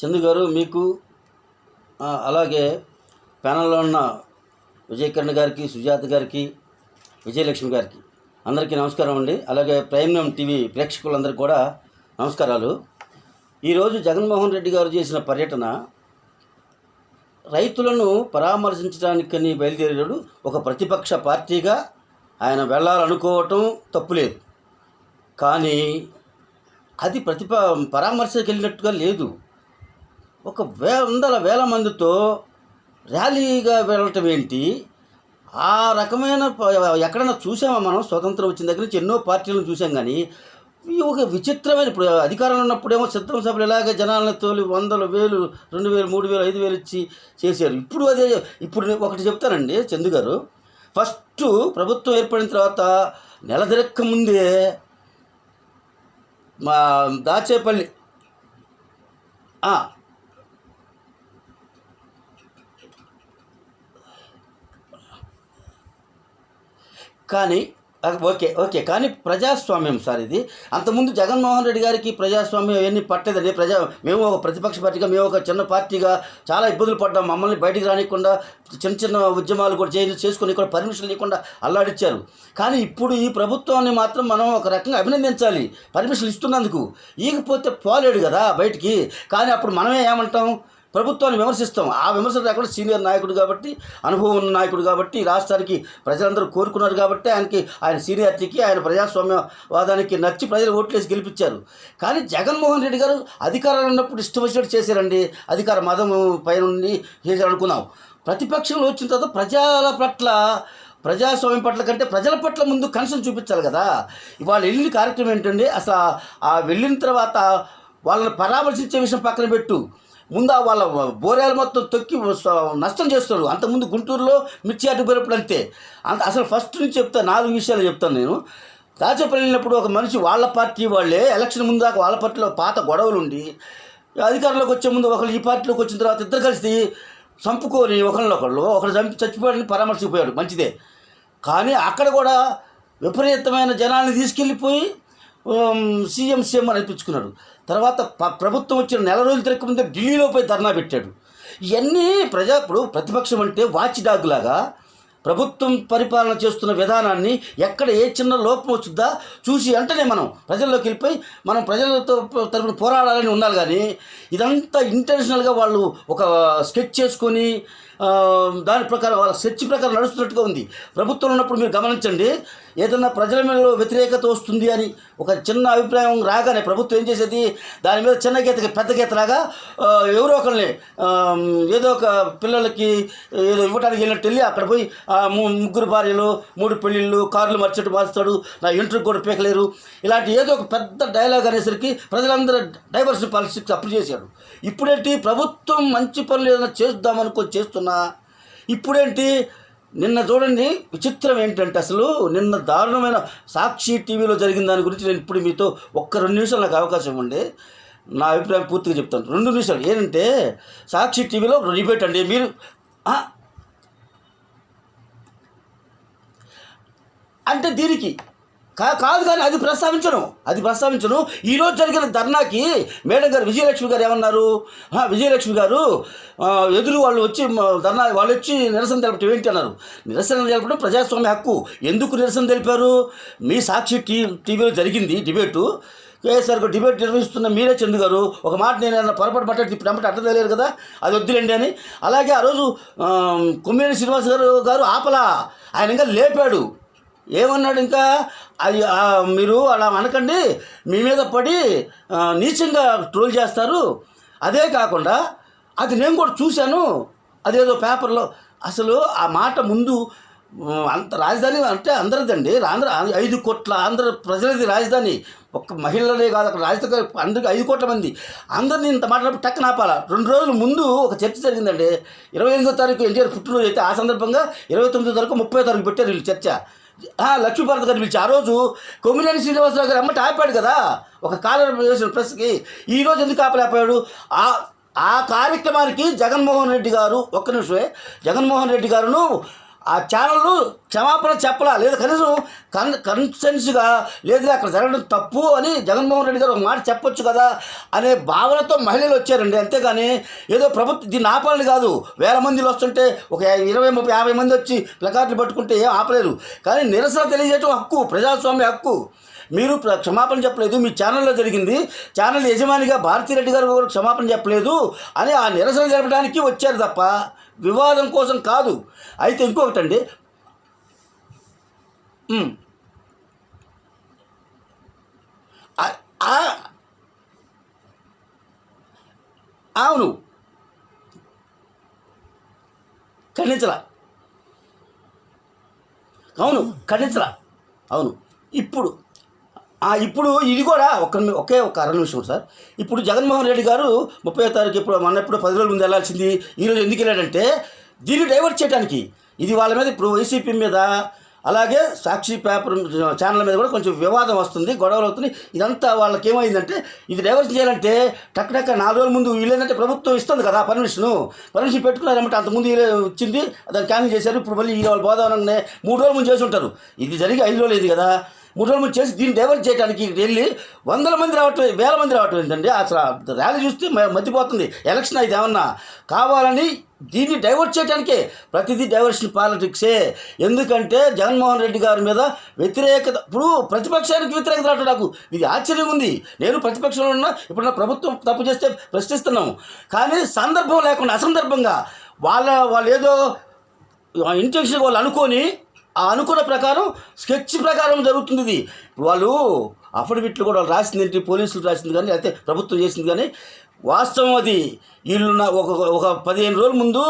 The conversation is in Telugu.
చందు గారు మీకు అలాగే ప్యానల్లో ఉన్న విజయకరణ్ గారికి సుజాత గారికి విజయలక్ష్మి గారికి అందరికీ నమస్కారం అండి. అలాగే ప్రైమ్ టీవీ ప్రేక్షకులందరికీ కూడా నమస్కారాలు. ఈరోజు జగన్మోహన్ రెడ్డి గారు చేసిన పర్యటన రైతులను పరామర్శించడానికని బయలుదేరాడు ఒక ప్రతిపక్ష పార్టీగా ఆయన వెళ్ళాలనుకోవటం తప్పులేదు. కానీ అది ప్రతిప పరామర్శకు వెళ్ళినట్టుగా లేదు. ఒక వే వందల వేల మందితో ర్యాలీగా వెళ్ళటం ఏంటి? ఆ రకమైన ఎక్కడైనా చూసామా మనం? స్వతంత్రం వచ్చిన దగ్గర నుంచి ఎన్నో పార్టీలను చూసాం కానీ ఈ ఒక విచిత్రమైన ఇప్పుడు అధికారంలో ఉన్నప్పుడేమో సిద్ధం సభలు ఇలాగే జనాలను తోలి వందల వేలు రెండు వేలు మూడు వేలు ఐదు వేలు ఇచ్చి చేశారు. ఇప్పుడు అదే ఇప్పుడు ఒకటి చెప్తానండి చందు గారు. ఫస్ట్ ప్రభుత్వం ఏర్పడిన తర్వాత నెల ముందే మా దాచేపల్లి కానీ ఓకే ఓకే కానీ ప్రజాస్వామ్యం సార్ ఇది. అంతకుముందు జగన్మోహన్ రెడ్డి గారికి ప్రజాస్వామ్యం అవన్నీ పట్టలేదండి ప్రజా మేము ఒక ప్రతిపక్ష పార్టీగా మేము ఒక చిన్న పార్టీగా చాలా ఇబ్బందులు పడ్డాం. మమ్మల్ని బయటికి రానికుండా చిన్న చిన్న ఉద్యమాలు కూడా చేయ చేసుకొని కూడా పర్మిషన్ లేకుండా అల్లాడిచ్చారు. కానీ ఇప్పుడు ఈ ప్రభుత్వాన్ని మాత్రం మనం ఒక రకంగా అభినందించాలి. పర్మిషన్ ఇస్తున్నందుకు. ఈకపోతే పోలేడు కదా బయటికి. కానీ అప్పుడు మనమే ఏమంటాం? ప్రభుత్వాన్ని విమర్శిస్తాం. ఆ విమర్శ లేకుండా సీనియర్ నాయకుడు కాబట్టి అనుభవం ఉన్న నాయకుడు కాబట్టి రాష్ట్రానికి ప్రజలందరూ కోరుకున్నారు కాబట్టి ఆయనకి ఆయన సీనియారిటీకి ఆయన ప్రజాస్వామ్యవాదానికి నచ్చి ప్రజలు ఓట్లేసి గెలిపించారు. కానీ జగన్మోహన్ రెడ్డి గారు అధికారంలో ఉన్నప్పుడు ఇష్టం వచ్చినట్టు చేశారండి. అధికార మదం పైన చేశారనుకున్నాం ప్రతిపక్షంలో వచ్చిన తర్వాత ప్రజల పట్ల ప్రజాస్వామ్యం పట్ల కంటే ప్రజల పట్ల ముందు కన్సర్న్ చూపించాలి కదా. ఇవాళ వెళ్ళిన కార్యక్రమం ఏంటండి? అసలు ఆ వెళ్ళిన తర్వాత వాళ్ళని పరామర్శించే విషయం పక్కన పెట్టు. ముందు వాళ్ళ బోరేలు మొత్తం తొక్కి నష్టం చేస్తాడు అంతకుముందు గుంటూరులో మిర్చి అడ్డు పోయినప్పుడు అంతే. అంత అసలు ఫస్ట్ నుంచి చెప్తాను నాలుగు విషయాలు చెప్తాను నేను. దాచేపల్లి వెళ్ళినప్పుడు ఒక మనిషి వాళ్ళ పార్టీ వాళ్ళే ఎలక్షన్ ముందు దాకా వాళ్ళ పార్టీలో పాత గొడవలు ఉండి అధికారంలోకి వచ్చే ముందు ఒకరు ఈ పార్టీలోకి వచ్చిన తర్వాత ఇద్దరు కలిసి చంపుకొని ఒకళ్ళొకళ్ళు ఒకళ్ళు చంపి చచ్చిపోయాడని పరామర్శిపోయాడు మంచిదే. కానీ అక్కడ కూడా విపరీతమైన జనాల్ని తీసుకెళ్ళిపోయి సీఎం సీఎం అని అనిపించుకున్నాడు. తర్వాత ప్రభుత్వం వచ్చిన నెల రోజుల తిరగక ముందే ఢిల్లీలో పోయి ధర్నా పెట్టాడు. ఇవన్నీ ప్రజా ఇప్పుడు ప్రతిపక్షం అంటే వాచ్ డాగ్ లాగా ప్రభుత్వం పరిపాలన చేస్తున్న విధానాన్ని ఎక్కడ ఏ చిన్న లోపం వచ్చుద్దా చూసి వెంటనే మనం ప్రజల్లోకి వెళ్ళిపోయి మనం ప్రజలతో తరపున పోరాడాలని ఉండాలి కానీ ఇదంతా ఇంటెన్షనల్గా వాళ్ళు ఒక స్కెచ్ చేసుకొని దాని ప్రకారం వాళ్ళ చర్చి ప్రకారం నడుస్తున్నట్టుగా ఉంది. ప్రభుత్వం ఉన్నప్పుడు మీరు గమనించండి ఏదన్నా ప్రజల మీద వ్యతిరేకత వస్తుంది అని ఒక చిన్న అభిప్రాయం రాగానే ప్రభుత్వం ఏం చేసేది? దాని మీద చిన్న గీత పెద్ద గీతలాగా ఎవరో ఒకరిని ఏదో ఒక పిల్లలకి ఏదో ఇవ్వడానికి వెళ్ళినట్టు వెళ్ళి అక్కడ పోయి ముగ్గురు భార్యలు మూడు పెళ్ళిళ్ళు కార్లు మర్చెట్టు మార్చుతాడు నా ఇంటర్కి కూడా పీకలేరు. ఇలాంటి ఏదో ఒక పెద్ద డైలాగ్ అనేసరికి ప్రజలందరూ డైవర్సిటీ పాలసీకి అప్లై చేశాడు ఇప్పుడేంటి? ప్రభుత్వం మంచి పనులు ఏదైనా చేద్దామనుకొని చేస్తున్నా. ఇప్పుడేంటి? నిన్న చూడండి విచిత్రం ఏంటంటే అసలు నిన్న దారుణమైన సాక్షి టీవీలో జరిగిన దాని గురించి నేను ఇప్పుడు మీతో ఒక్క రెండు నిమిషాలు నాకు అవకాశం ఇవ్వండి నా అభిప్రాయం పూర్తిగా చెప్తాను. రెండు నిమిషాలు. ఏంటంటే సాక్షి టీవీలో డిబేట్ అండి. మీరు అంటే దీనికి కాదు కానీ అది ప్రస్తావించను. అది ప్రస్తావించను. ఈరోజు జరిగిన ధర్నాకి మేడం గారు విజయలక్ష్మి గారు ఏమన్నారు? విజయలక్ష్మి గారు ఎదురు వాళ్ళు వచ్చి ధర్నా వాళ్ళు వచ్చి నిరసన తెలపటం ఏంటి అన్నారు? నిరసన తెలపడం ప్రజాస్వామ్య హక్కు. ఎందుకు నిరసన తెలిపారు? మీ సాక్షి టీ టీవీలో జరిగింది డిబేటు. కేసీఆర్ డిబేట్ నిర్వహిస్తున్న మీరే చందు గారు ఒక మాట నేను ఏమన్నా పొరపాటు పట్టాడు ఇప్పుడు అమ్మటి అట్ట తెలియదు కదా? అది వద్దులేండి అని. అలాగే ఆ రోజు ఆ, శ్రీనివాస్ గారు గారు ఆపలా. ఆయన ఇంకా లేపాడు. ఏమన్నాడు ఇంకా అది మీరు అలా అనకండి. మీ మీద పడి నీచంగా ట్రోల్ చేస్తారు. అదే కాకుండా అది నేను కూడా చూశాను. అదేదో పేపర్లో. అసలు ఆ మాట ముందు అంత రాజధాని అంటే అందరిదండి. ఆంధ్ర ఐదు కోట్ల ఆంధ్ర ప్రజలది రాజధాని. ఒక్క మహిళలే కాదు అక్కడ రాజధాని అందరికి ఐదు కోట్ల మంది. అందరినీ ఇంత మాట్లాడి టక్ ఆపాల? రెండు రోజుల ముందు ఒక చర్చ జరిగిందండి. ఇరవై ఎనిమిదో తారీఖు ఎన్టీఆర్ పుట్టినరోజు అయితే ఆ సందర్భంగా ఇరవై తొమ్మిదో తారీఖు ముప్పై తారీఖు పెట్టారు వీళ్ళు చర్చ. లక్ష్మీభారత్ గారిని పిలిచి ఆ రోజు కొమ్మినేని శ్రీనివాసరావు గారు అమ్మటి ఆపాడు కదా ఒక కాలర్ వేసిన ప్రెస్కి ఈరోజు ఎందుకు ఆపలేకపోయాడు? ఆ ఆ కార్యక్రమానికి జగన్మోహన్ రెడ్డి గారు ఒక్క నిమిషమే జగన్మోహన్ రెడ్డి గారును ఆ ఛానళ్ళు క్షమాపణ చెప్పలా. లేదా కనీసం కన్ కన్సెన్స్గా లేదు అక్కడ జరగడం తప్పు అని జగన్మోహన్ రెడ్డి గారు ఒక మాట చెప్పొచ్చు కదా అనే భావనతో మహిళలు వచ్చారండి. అంతేగాని ఏదో ప్రభుత్వం దీన్ని ఆపాలని కాదు. వేల మందిలు వస్తుంటే ఒక ఇరవై ముప్పై యాభై మంది వచ్చి ప్లకార్డులు పట్టుకుంటే ఏం ఆపలేరు. కానీ నిరసన తెలియజేయటం హక్కు ప్రజాస్వామ్య హక్కు. మీరు ప్ర- క్షమాపణ చెప్పలేదు మీ ఛానల్లో జరిగింది. ఛానల్ యజమానిగా భారతీరెడ్డి గారు కూడా క్షమాపణ చెప్పలేదు అని ఆ నిరసన జరపడానికి వచ్చారు తప్ప వివాదం కోసం కాదు. అయితే ఇంకొకటండి. అవును. ఖండించలా. అవును ఖండించలా. అవును. ఇప్పుడు ఇప్పుడు ఇది కూడా ఒక ఒకే ఒక అర నిమిషం సార్. ఇప్పుడు జగన్మోహన్ రెడ్డి గారు ముప్పై తారీఖు ఇప్పుడు మన ఎప్పుడు పది రోజుల ముందు వెళ్ళాల్సింది ఈరోజు ఎందుకు వెళ్ళాడంటే దీన్ని డైవర్ట్ చేయడానికి. ఇది వాళ్ళ మీద ఇప్పుడు వైసీపీ మీద అలాగే సాక్షి పేపర్ ఛానల్ మీద కూడా కొంచెం వివాదం వస్తుంది గొడవలు అవుతున్నాయి. ఇదంతా వాళ్ళకి ఏమైందంటే ఇది డైవర్ట్ చేయాలంటే టక్ టక్ నాలుగు రోజుల ముందు వీళ్ళేంటంటే ప్రభుత్వం ఇస్తుంది కదా పర్మిషన్. పర్మిషన్ పెట్టుకున్నారంటే అంతకుముందు వచ్చింది దాన్ని క్యాన్సిల్ చేశారు ఇప్పుడు మళ్ళీ ఈ వాళ్ళు బోధవనంగానే మూడు రోజుల ముందు చేసి ఉంటారు. ఇది జరిగి ఐదు రోజులు అయింది కదా. మూడు రోజుల చేసి దీన్ని డైవర్ట్ చేయడానికి వెళ్ళి వందల మంది రావటం వేల మంది రావటం ఏంటండి అసలు ర్యాలీ చూస్తే మతిపోతుంది. ఎలక్షన్ అయితే ఏమన్నా కావాలని దీన్ని డైవర్ట్ చేయడానికే ప్రతిదీ డైవర్షన్ పాలిటిక్సే ఎందుకంటే జగన్మోహన్ రెడ్డి గారి మీద వ్యతిరేకత ఇప్పుడు ప్రతిపక్షానికి వ్యతిరేకత రావటం నాకు ఇది ఆశ్చర్యం ఉంది. నేను ప్రతిపక్షంలో ఉన్నా ఇప్పుడు నా ప్రభుత్వం తప్పు చేస్తే ప్రశ్నిస్తున్నాము కానీ సందర్భం లేకుండా అసందర్భంగా వాళ్ళ వాళ్ళు ఏదో ఇంటెన్షన్ వాళ్ళు అనుకొని అనుకున్న ప్రకారం స్కెచ్ ప్రకారం జరుగుతుంది ఇది. వాళ్ళు అఫిడవిట్లు కూడా రాసింది ఏంటి? పోలీసులు రాసింది కానీ అయితే ప్రభుత్వం చేసింది కానీ వాస్తవం అది. వీళ్ళు ఒక ఒక పదిహేను రోజుల ముందు